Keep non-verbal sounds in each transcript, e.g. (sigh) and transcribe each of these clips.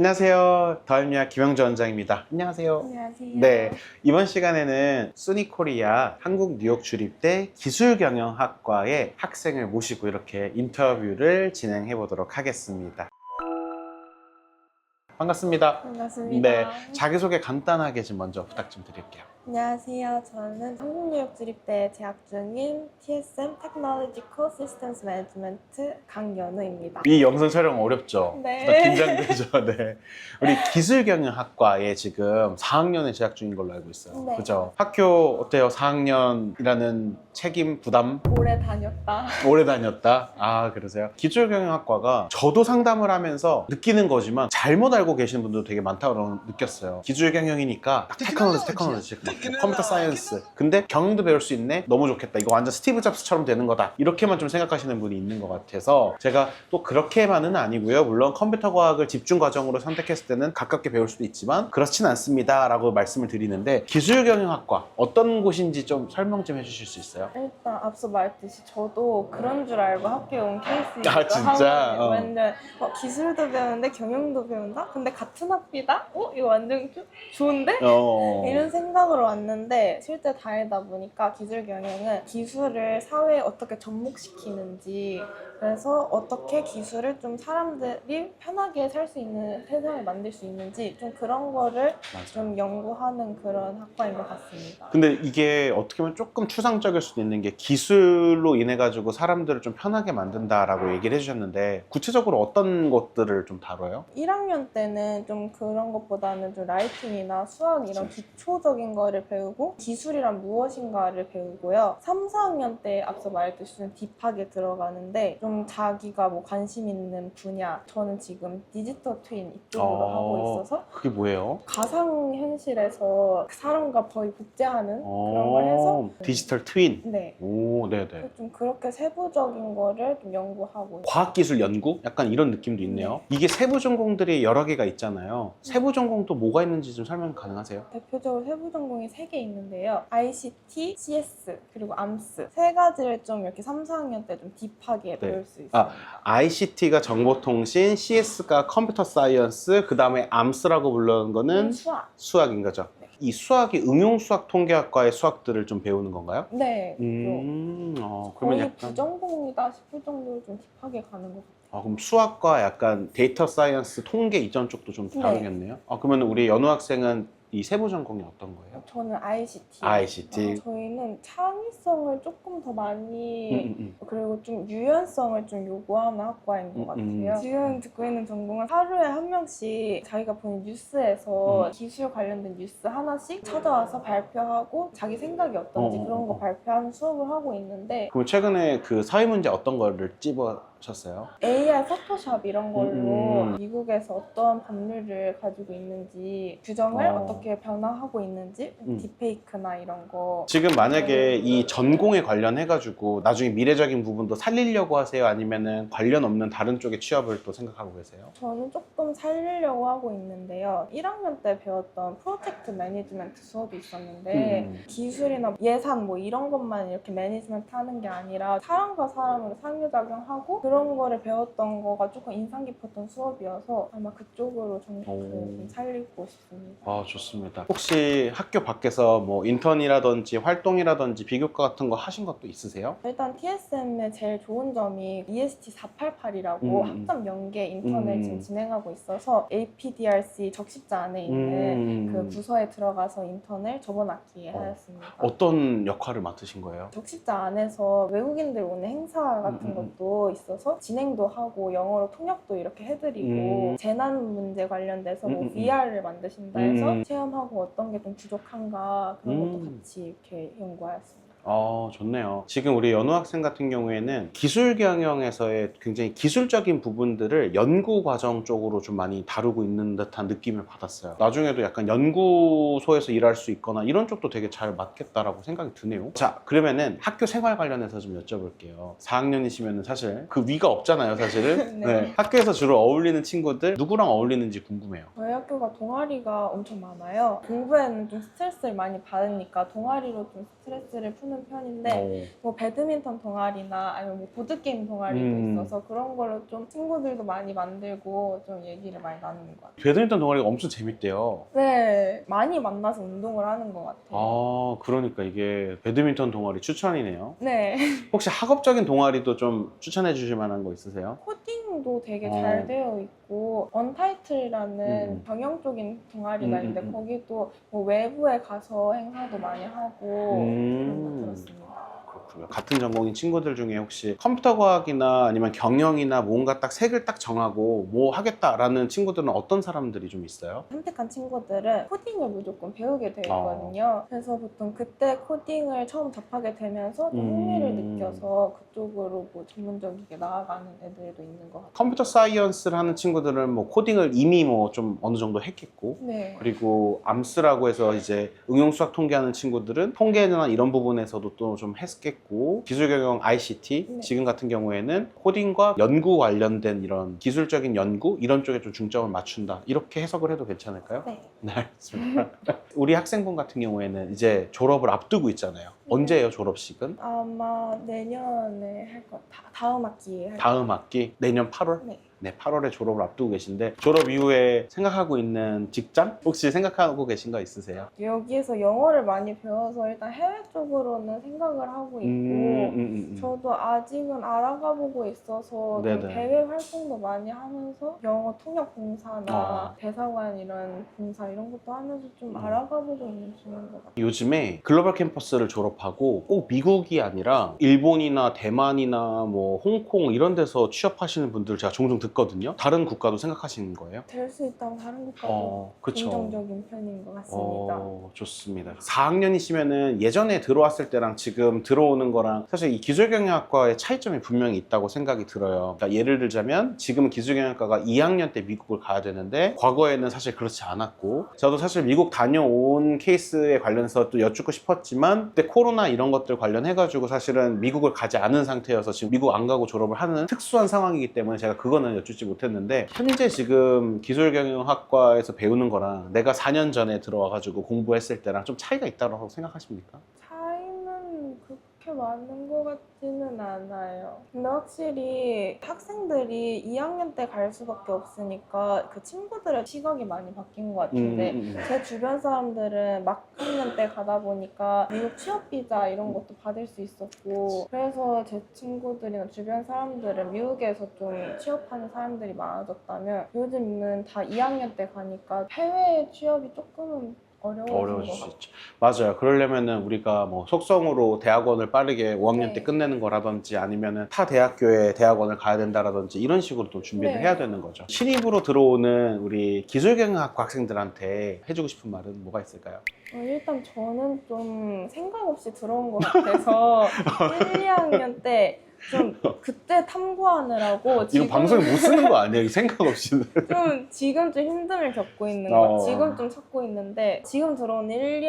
안녕하세요. 더알미아 김영주 원장입니다. 안녕하세요. 안녕하세요. 네, 이번 시간에는 수니 코리아 한국 뉴욕 주립대 기술 경영학과의 학생을 모시고 이렇게 인터뷰를 진행해 보도록 하겠습니다. 반갑습니다. 반갑습니다. 네, 자기소개 간단하게 좀 먼저 부탁 좀 드릴게요. 안녕하세요. 저는 한국뉴욕 주립대에 재학 중인 TSM Technological Systems Management 강연우입니다. 이 영상 촬영 어렵죠? 네. 나 긴장되죠? (laughs) 네. 우리 기술경영학과에 지금 4학년에 재학 중인 걸로 알고 있어요. 네. 그죠? 학교 어때요? 4학년이라는 책임, 부담? 오래 다녔다. 오래 다녔다? 아, 그러세요? 기술경영학과가 저도 상담을 하면서 느끼는 거지만 잘못 알고 계시는 분도 되게 많다고 느꼈어요. 기술경영이니까 테크놀로지, 테크놀로지, 막 컴퓨터 사이언스. 근데 경영도 배울 수 있네? 너무 좋겠다. 이거 완전 스티브 잡스처럼 되는 거다. 이렇게만 좀 생각하시는 분이 있는 것 같아서 제가 또 그렇게만은 아니고요. 물론 컴퓨터 과학을 집중 과정으로 선택했을 때는 가깝게 배울 수도 있지만 그렇진 않습니다. 라고 말씀을 드리는데 기술 경영학과 어떤 곳인지 좀 설명 좀 해주실 수 있어요? 일단 앞서 말했듯이 저도 그런 줄 알고 학교에 온 케이스이기도 아, 진짜? 어. 완전 어, 기술도 배우는데 경영도 배운다? 근데 같은 학비다? 어? 이거 완전 좀 좋은데? 어... 이런 생각 으로 왔는데 실제 다니다 보니까 기술 경영은 기술을 사회에 어떻게 접목시키는지 그래서 어떻게 기술을 좀 사람들이 편하게 살 수 있는 세상을 만들 수 있는지 좀 그런 거를. 좀 연구하는 그런 학과인 것 같습니다. 근데 이게 어떻게 보면 조금 추상적일 수도 있는 게 기술로 인해 가지고 사람들을 좀 편하게 만든다라고 얘기를 해주셨는데 구체적으로 어떤 것들을 좀 다뤄요? 1학년 때는 좀 그런 것보다는 좀 라이팅이나 수학 이런 기초적인 거를 배우고 기술이란 무엇인가를 배우고요. 3, 4학년 때 앞서 말했듯이 좀 딥하게 들어가는데 좀 자기가 뭐 관심 있는 분야 저는 지금 디지털 트윈 이쪽으로 어. 하고 있어서 그게 뭐예요? 가상 현실에서 사람과 거의 복제하는 그런 걸 해서 어, 디지털 트윈. 네. 오, 네네. 좀 그렇게 세부적인 거를 좀 연구하고 과학기술 연구? 약간 이런 느낌도 있네요. 이게 세부 전공들이 여러 개가 있잖아요. 세부 전공도 뭐가 있는지 좀 설명 가능하세요? 대표적으로 세부 전공이 세 개 있는데요. ICT, CS, 그리고 암스. 세 가지를 좀 이렇게 3, 4학년 때 좀 딥하게 배울 수 있습니다. 아, ICT가 정보통신, CS가 컴퓨터 사이언스, 그 다음에 암스라고 불르는 거는 수학. 수학인 거죠. 네. 이 수학이 응용수학 통계학과의 수학들을 좀 배우는 건가요? 네. 음, 어, 거의 그러면 약간 부전공이다 싶을 정도로 좀 딥하게 가는 것 같아요. 아, 그럼 수학과 약간 데이터 사이언스 통계 이전 쪽도 좀 네. 다루겠네요. 아, 그러면 우리 연우 학생은 이 세부 전공이 어떤 거예요? 저는 ICT. ICT. 어, 저희는 창의성을 조금 더 많이 음, 음, 그리고 좀 유연성을 좀 요구하는 학과인 것 음, 같아요. 음. 지금 듣고 있는 전공은 하루에 한 명씩 자기가 보는 뉴스에서 음. 기술 관련된 뉴스 하나씩 찾아와서 발표하고 자기 생각이 어떤지 어, 어, 그런 거 어. 발표하는 수업을 하고 있는데 그럼 최근에 그 사회 문제 어떤 거를 찝 으셨어요? AI 포토샵 이런 걸로 음. 미국에서 어떠한 법률을 가지고 있는지 규정을 어. 어. 떻게 변화하고 있는지 음. 딥페이크나 이런 거 지금 만약에 네. 이 전공에 관련해가지고 나중에 미래적인 부분도 살리려고 하세요? 아니면은 관련 없는 다른 쪽의 취업을 또 생각하고 계세요? 저는 조금 살리려고 하고 있는데요. 1학년 때 배웠던 프로젝트 매니지먼트 수업이 있었는데 음. 기술이나 예산 뭐 이런 것만 이렇게 매니지먼트 하는 게 아니라 사람과 사람으로 상호작용하고 그런 거를 배웠던 거가 조금 인상 깊었던 수업이어서 아마 그쪽으로 오. 좀 살리고 싶습니다. 아 좋습니다. 혹시 학교 밖에서 뭐 인턴이라든지 활동이라든지 비교과 같은 거 하신 것도 있으세요? 일단 TSM의 제일 좋은 점이 EST 488이라고 음. 학점 연계 인턴을 음. 지금 진행하고 있어서 APDRC 적십자 안에 있는 음. 그 부서에 들어가서 인턴을 저번 학기에 어. 하였습니다. 어떤 역할을 맡으신 거예요? 적십자 안에서 외국인들 오는 행사 같은 음, 음, 음. 것도 있어서 진행도 하고 영어로 통역도 이렇게 해드리고 음. 재난 문제 관련돼서 뭐 음, 음, 음. VR을 만드신다 해서 음. 체험하고 어떤 게 좀 부족한가 그런 것도 음. 같이 이렇게 연구하였습니다. 아, 좋네요. 지금 우리 연우 학생 같은 경우에는 기술 경영에서의 굉장히 기술적인 부분들을 연구 과정 쪽으로 좀 많이 다루고 있는 듯한 느낌을 받았어요. 나중에도 약간 연구소에서 일할 수 있거나 이런 쪽도 되게 잘 맞겠다라고 생각이 드네요. 자, 그러면은 학교 생활 관련해서 좀 여쭤볼게요. 4학년이시면 사실 그 위가 없잖아요, 사실은. (laughs) 네. 학교에서 주로 어울리는 친구들 누구랑 어울리는지 궁금해요. 저희 학교가 동아리가 엄청 많아요. 공부에는 좀 스트레스를 많이 받으니까 동아리로 좀 스트레스를 푸는 하는 편인데 어. 뭐 배드민턴 동아리나 아니면 뭐 보드 게임 동아리도 음. 있어서 그런 걸로 좀 친구들도 많이 만들고 좀 얘기를 많이 나누는 것 같아요. 배드민턴 동아리가 엄청 재밌대요. 네, 많이 만나서 운동을 하는 것 같아요. 아, 그러니까 이게 배드민턴 동아리 추천이네요. 네, 혹시 학업적인 동아리도 좀 추천해 주실 만한 거 있으세요? 코딩도 되게 어. 잘 되어 있고 언타이틀이라는 음. 경영적인 동아리가 음, 있는데 음, 음. 거기도 뭐 외부에 가서 행사도 많이 하고 음. 그런 거 들었습 니다. 그렇군요. 같은 전공인 친구들 중에 혹시 컴퓨터 과학이나 아니면 경영이나 뭔가 딱 색을 딱 정하고 뭐 하겠다라는 친구들은 어떤 사람들이 좀 있어요? 선택한 친구들은 코딩을 무조건 배우게 되어 어. 있거든요. 그래서 보통 그때 코딩을 처음 접하게 되면서 좀 음. 흥미를 느껴서 그쪽으로 뭐 전문적이게 나아가는 애들도 있는 것 같아요. 컴퓨터 사이언스를 하는 친구들은 뭐 코딩을 이미 뭐 좀 어느 정도 했겠고 네. 그리고 암스라고 해서 이제 응용 수학 통계하는 친구들은 통계나 이런 부분에서도 또 좀 했겠고 기술 경영 ICT 네. 지금 같은 경우에는 코딩과 연구 관련된 이런 기술적인 연구 이런 쪽에 좀 중점을 맞춘다 이렇게 해석을 해도 괜찮을까요? 네. (laughs) 네, 알겠습니다. (laughs) 우리 학생분 같은 경우에는 이제 졸업을 앞두고 있잖아요. 언제예요 졸업식은? 아마 내년에 할 것, 다, 다음 학기에 할 다음 학기 내년 8월? 네. 네, 8월에 졸업을 앞두고 계신데 졸업 이후에 생각하고 있는 직장 혹시 생각하고 계신 거 있으세요? 여기에서 영어를 많이 배워서 일단 해외 쪽으로는 생각을 하고 있고 음, 음, 음. 저도 아직은 알아가 보고 있어서 좀 네네. 대외 활동도 많이 하면서 영어 통역 봉사나 아. 대사관 이런 봉사 이런 것도 하면서 좀 음. 알아가 보고 있는 중인 것 같아요. 요즘에 글로벌 캠퍼스를 졸업하고 꼭 미국이 아니라 일본이나 대만이나 뭐 홍콩 이런 데서 취업하시는 분들 제가 종종 듣 거든요. 다른 국가도 생각하시는 거예요? 될 수 있다면 다른 국가도 어, 그쵸. 긍정적인 편인 것 같습니다. 어, 좋습니다. 4학년이시면은 예전에 들어왔을 때랑 지금 들어오는 거랑 사실 이 기술경영학과의 차이점이 분명히 있다고 생각이 들어요. 그러니까 예를 들자면 지금 기술경영학과가 2학년 때 미국을 가야 되는데 과거에는 사실 그렇지 않았고 저도 사실 미국 다녀온 케이스에 관련해서 또 여쭙고 싶었지만 그때 코로나 이런 것들 관련해가지고 사실은 미국을 가지 않은 상태여서 지금 미국 안 가고 졸업을 하는 특수한 상황이기 때문에 제가 그거는 여쭙지 못했는데 현재 지금 기술경영학과에서 배우는 거랑 내가 4년 전에 들어와가지고 공부했을 때랑 좀 차이가 있다고 생각하십니까? 그렇게 많은 것 같지는 않아요. 근데 확실히 학생들이 2학년 때 갈 수밖에 없으니까 그 친구들의 시각이 많이 바뀐 것 같은데 음, 음, 음. 제 주변 사람들은 막 학년 때 가다 보니까 미국 취업 비자 이런 것도 받을 수 있었고 그래서 제 친구들이나 주변 사람들은 미국에서 좀 취업하는 사람들이 많아졌다면 요즘은 다 2학년 때 가니까 해외 취업이 조금은 어려워질 것 수. 있죠. 맞아요. 그러려면은 우리가 뭐 속성으로 대학원을 빠르게 5학년 네. 때 끝내는 거라든지 아니면은 타 대학교에 대학원을 가야 된다라든지 이런 식으로 또 준비를 네. 해야 되는 거죠. 신입으로 들어오는 우리 기술경영학과 학생들한테 해주고 싶은 말은 뭐가 있을까요? 어, 일단 저는 좀 생각 없이 들어온 것 같아서 (laughs) 1, 2학년 때 좀 (laughs) 그때 탐구하느라고 이거 지금 방송에 못 쓰는 거 아니에요? 생각 없이는. (laughs) 좀 지금 좀 힘듦을 겪고 있는 어. 거 지금 좀 찾고 있는데 지금 들어온 1,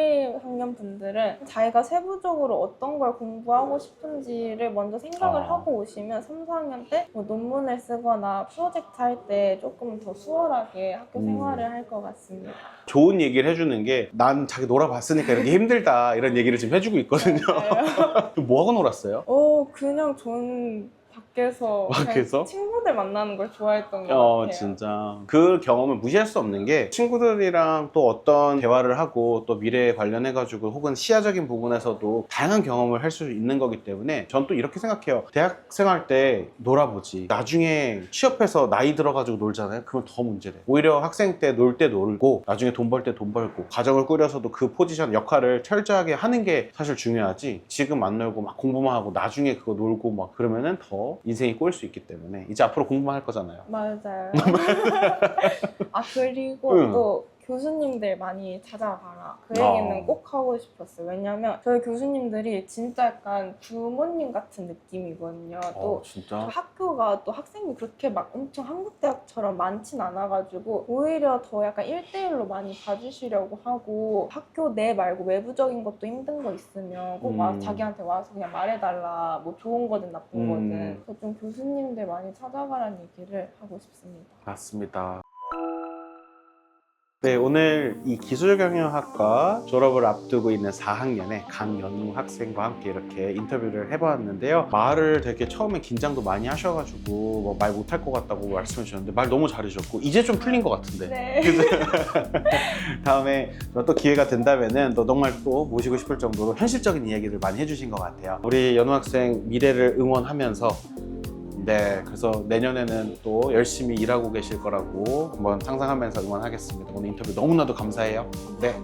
2학년 분들은 자기가 세부적으로 어떤 걸 공부하고 싶은지를 먼저 생각을 어. 하고 오시면 3, 4학년 때 뭐 논문을 쓰거나 프로젝트 할 때 조금 더 수월하게 학교 음. 생활을 할 것 같습니다. 좋은 얘기를 해주는 게 난 자기 놀아봤으니까 이렇게 힘들다 이런 얘기를 지금 해주고 있거든요. (laughs) 뭐 하고 놀았어요? 어 그냥 전 밖에서, (laughs) 밖에서? 친구들 만나는 걸 좋아했던 것 어, 같아요. 진짜. 그 경험을 무시할 수 없는 게 친구들이랑 또 어떤 대화를 하고 또 미래에 관련해가지고 혹은 시야적인 부분에서도 다양한 경험을 할 수 있는 거기 때문에 전 또 이렇게 생각해요. 대학생 할 때 놀아보지. 나중에 취업해서 나이 들어가지고 놀잖아요. 그러면 더 문제돼. 오히려 학생 때 놀 때 놀고 나중에 돈 벌 때 돈 벌고 가정을 꾸려서도 그 포지션 역할을 철저하게 하는 게 사실 중요하지. 지금 안 놀고 막 공부만 하고 나중에 그거 놀고 막 그러면은 더 인생이 꼬일 수 있기 때문에 이제 앞으로 공부만 할 거잖아요. 맞아요. (laughs) 아 그리고 응. 또 교수님들 많이 찾아가라. 그 어. 얘기는 꼭 하고 싶었어요. 왜냐면 저희 교수님들이 진짜 약간 부모님 같은 느낌이거든요. 또 어, 진짜. 학교가 또 학생이 그렇게 막 엄청 한국 대학처럼 많진 않아가지고 오히려 더 약간 1대1로 많이 봐주시려고 하고 학교 내 말고 외부적인 것도 힘든 거 있으면 꼭 와, 음. 자기한테 와서 그냥 말해달라 뭐 좋은 거든 나쁜 음. 거든 그래서 좀 교수님들 많이 찾아가라는 얘기를 하고 싶습니다 맞습니다. 네, 오늘 이 기술경영학과 졸업을 앞두고 있는 4학년의 강연우 학생과 함께 이렇게 인터뷰를 해보았는데요. 말을 되게 처음에 긴장도 많이 하셔가지고 뭐 말 못할 것 같다고 말씀해 주셨는데 말 너무 잘해주셨고 이제 좀 풀린 것 같은데. 네. (laughs) (laughs) 다음에 또 기회가 된다면은 또 정말 또 모시고 싶을 정도로 현실적인 이야기를 많이 해주신 것 같아요. 우리 연우 학생 미래를 응원하면서 네, 그래서 내년에는 또 열심히 일하고 계실 거라고 한번 상상하면서 응원하겠습니다. 오늘 인터뷰 너무나도 감사해요. 네,